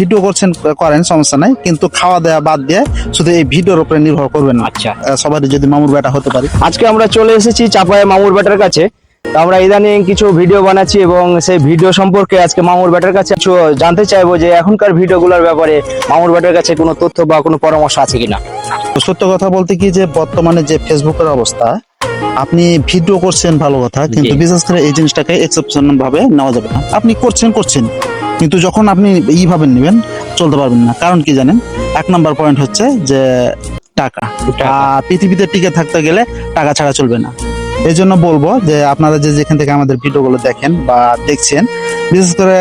Video করছেন করেন সমস্যা নাই। কিন্তু খাওয়া দাওয়া বাদ দিয়ে শুধু এই ভিডিওর উপরে নির্ভর করবেন। না আচ্ছা সবারই যদি মামুর বেটা হতে পারি। আজকে আমরা চলে এসেছি চাপায়া মামুর বেটার কাছে। আমরা ইদানিং কিছু ভিডিও বানাচ্ছি এবং সেই ভিডিও সম্পর্কে আজকে মামুর বেটার কাছে কিছু জানতে চাইব যে এখনকার ভিডিওগুলোর ব্যাপারে মামুর বেটার কাছে কোনো তথ্য বা কোনো পরামর্শ আছে কিনা? তো সত্য কথা বলতে কি যে বর্তমানে যে ফেসবুকের অবস্থা আপনি ভিডিও করছেন ভালো কথা কিন্তু বিশেষ করে এই জিনিসটাকে এক্সেপশন ভাবে নেওয়া যাবে না। আপনি করছেন করছেন। কিন্তু যখন আপনি এইভাবে নেবেন চলতে পারবেন না। কারণ কি জানেন? এক নাম্বার পয়েন্ট হচ্ছে যে টাকা। পৃথিবীতে টিকে থাকতে গেলে টাকা ছাড়া চলবে না। এই জন্য বলব যে আপনারা যে যেখান থেকে আমাদের ভিডিওগুলো দেখেন বা দেখছেন বিশেষ করে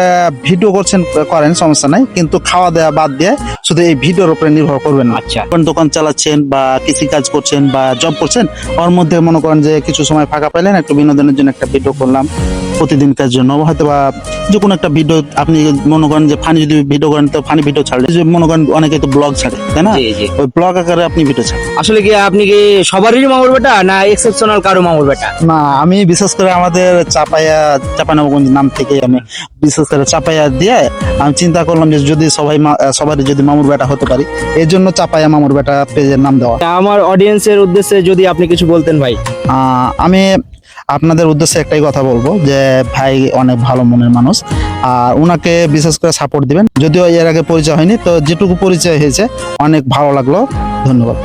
ভিডিও করছেন করেন সমস্যা নাই। কিন্তু খাওয়া দাওয়া বাদ দিয়ে শুধু এই ভিডিওর উপরে নির্ভর করবেন আচ্ছা। দোকান চালাচ্ছেন বা কৃষি কাজ করছেন বা জব করছেন ওর মধ্যে মনে করেন যে কিছু সময় ফাঁকা পাইলেন একটু বিনোদনের জন্য একটা ভিডিও করলাম। প্রতিদিনকার জন্য হয়তো বা যে কোনো একটা ভিডিও আপনি মনে করেন যে ফানি যদি ভিডিও করেন তো ফানি ভিডিও ছাড়লে। যে মনে করেন অনেকে তো ব্লগ ছাড়ে তাই না? ওই ব্লগ আকারে আপনি ভিডিও ছাড়েন। আসলে কি আপনি কি সবারই মামুর বেটা না এক্সেপশনাল কারও মামুর বেটা? না আমি বিশেষ করে আমাদের চাপাইয়া চাপানগঞ্জ নাম থেকে আমি বিশেষ করে চাপাইয়া দিয়ে আমি চিন্তা করলাম যে যদি সবাই সবারই যদি মামুর বেটা হতে পারি। এর জন্য চাপাইয়া মামুর বেটা পেজের নাম দেওয়া। আমার অডিয়েন্সের উদ্দেশ্যে যদি আপনি কিছু বলতেন ভাই। আমি আপনাদের উদ্দেশ্যে একটাই কথা বলব যে ভাই অনেক ভালো মনের মানুষ। আর ওনাকে বিশেষ করে সাপোর্ট দিবেন। যদিও এর আগে পরিচয় হয়নি তো যেটুকু পরিচয় হয়েছে অনেক ভালো লাগল। ধন্যবাদ।